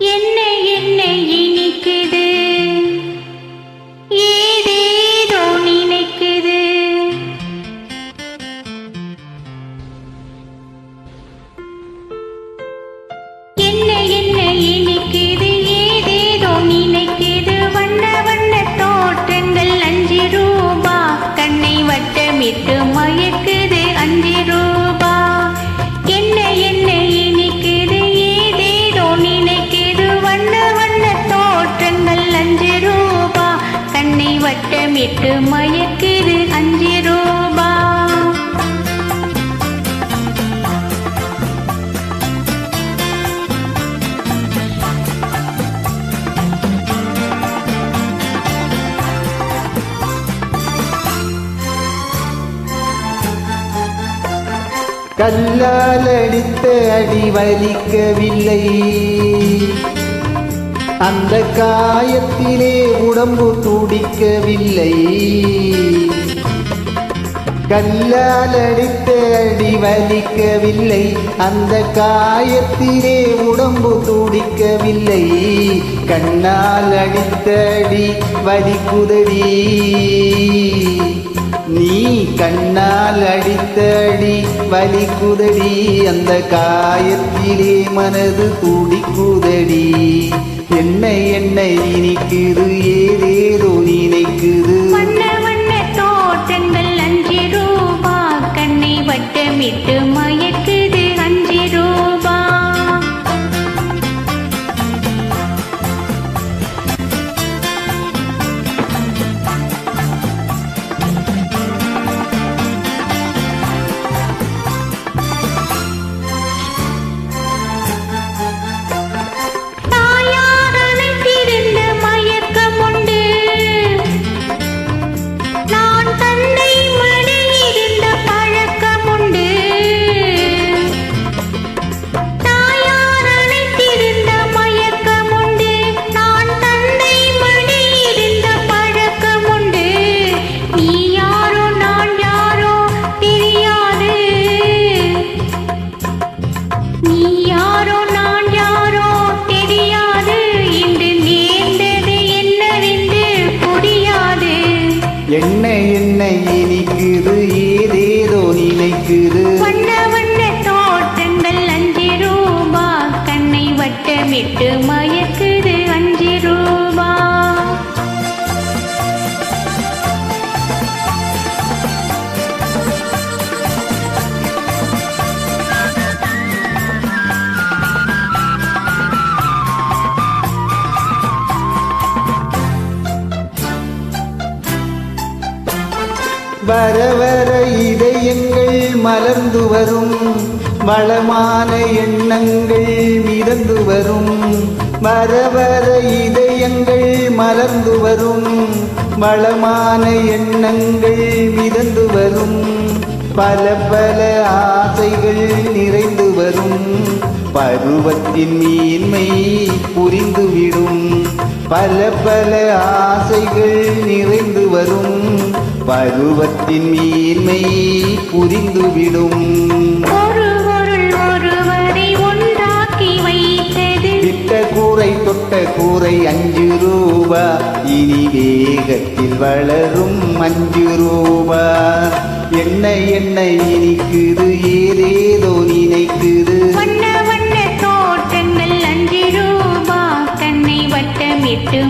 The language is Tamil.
என்ன என்ன இனிக்குது? ஏதேதோ நினைக்குது. என்ன என்ன இனிக்குது? ஏதேதோ நினைக்குது. வண்ண வண்ண தோட்டங்கள் அஞ்சு ரூபா கண்ணை வட்டமிட்டு கல்லால் அடித்த அடி வலிக்கவில்லை. அந்த காயத்திலே உடம்பு துடிக்கவில்லை. கல்லால் அடித்த அடி வலிக்கவில்லை. அந்த காயத்திலே உடம்பு துடிக்கவில்லை. கண்ணால் அடித்த அடி வலிக்குதடி. நீ கண்ணால் அடித்தடி வலி குதடி அந்த காயத்திலே மனது துடிக்குதடி என்னை என்னை இனிக்குது ஏதேதோ நினைக்குது. மயக்க என்ன என்ன இனிக்குது? ஏதேதோ நினைக்குது. வண்ண வண்ண தோட்டங்கள் அஞ்சு ரூபா கண்ணை வட்டமிட்டு வர வர இதயங்கள் மலர்ந்து வரும். வளமான எண்ணங்கள் மிதந்து வரும். வர வர இதயங்கள் மலர்ந்து வரும். வளமான எண்ணங்கள் மிதந்து வரும். பல பல ஆசைகள் நிறைந்து வரும். பருவத்தின் மீன்மை புரிந்துவிடும் பல பல ஆசைகள் நிறைந்து வரும். பருவத்தின் மீன்மை புரிந்துவிடும். ஒரு பொருள் ஒருவரை ஒன்றாக்கி வைத்தது. விட்ட கூரை தொட்ட கூரை அஞ்சு ரூபா இனி வேகத்தில் வளரும் அஞ்சு ரூபா. என்ன என்ன இனிக்குது ஏதேதோ நினைக்குது. வண்ண வண்ண தோட்டங்கள் அஞ்சு ரூபா கண்ணை வட்டமிட்டு